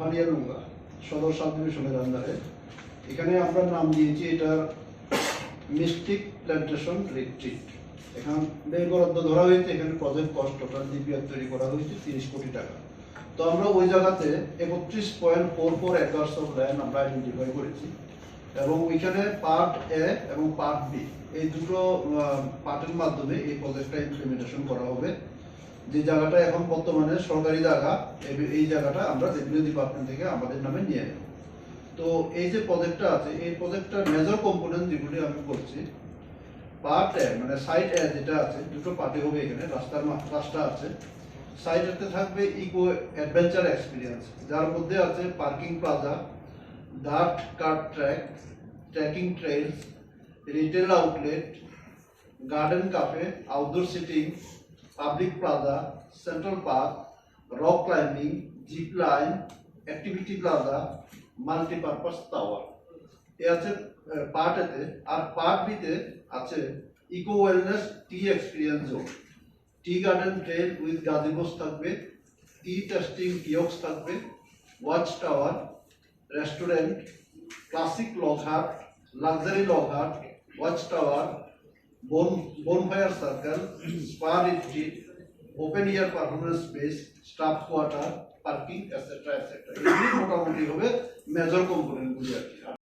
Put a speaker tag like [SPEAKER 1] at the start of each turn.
[SPEAKER 1] ভানিয়ালুঙ্গা সদর সাব আন্ডারে এখানে আমরা নাম দিয়েছি এটার মিস্টিক প্ল্যান্টেশন রিট্রিট। এখানে বরাদ্দ ধরা হয়েছে, এখানে প্রজেক্ট কস্ট, টোটাল ডিপিআর তৈরি করা হয়েছে তিরিশ কোটি টাকা। তো আমরা ওই জায়গাতে একত্রিশ point four four acres of land আমরা আইডেন্টিফাই করেছি। এবং ওইখানে পার্ট এ এবং পার্ট বি এই দুটো পার্টের মাধ্যমে এই প্রজেক্টটা ইমপ্লিমেন্টেশন করা হবে। যে জায়গাটা এখন বর্তমানে সরকারি জায়গা এই- জায়গাটা আমরা রেভিনিউ ডিপার্টমেন্ট থেকে আমাদের নামে নিয়ে নেব। তো এই যে প্রজেক্টটা আছে, এই প্রজেক্টটার মেজর কম্পোনেন্ট যেগুলি আমি করছি পার্ট এ মানে সাইড এ যেটা আছে, দুটো পার্টি হবে এখানে, রাস্তার রাস্তা আছে। সাইডেতে থাকবে ইকো অ্যাডভেঞ্চার এক্সপিরিয়েন্স যার মধ্যে আছে parking plaza dirt cart track trekking trails retail outlet garden cafe outdoor seating public plaza, central park, rock climbing, zip line, activity plaza, multipurpose tower. এ আছে পার্ট এতে, আর পার্ট বিতে আছে eco wellness tea experience zone tea garden trail with gazebos থাকবে tea tasting kiosks থাকবে watch tower restaurant classic log hut luxury hut watch tower bonfire circle, spa retreat, open air performance space, staff quarter, parking, etc. etc. এগুলি মোটামুটি হবে major component গুলি আর কি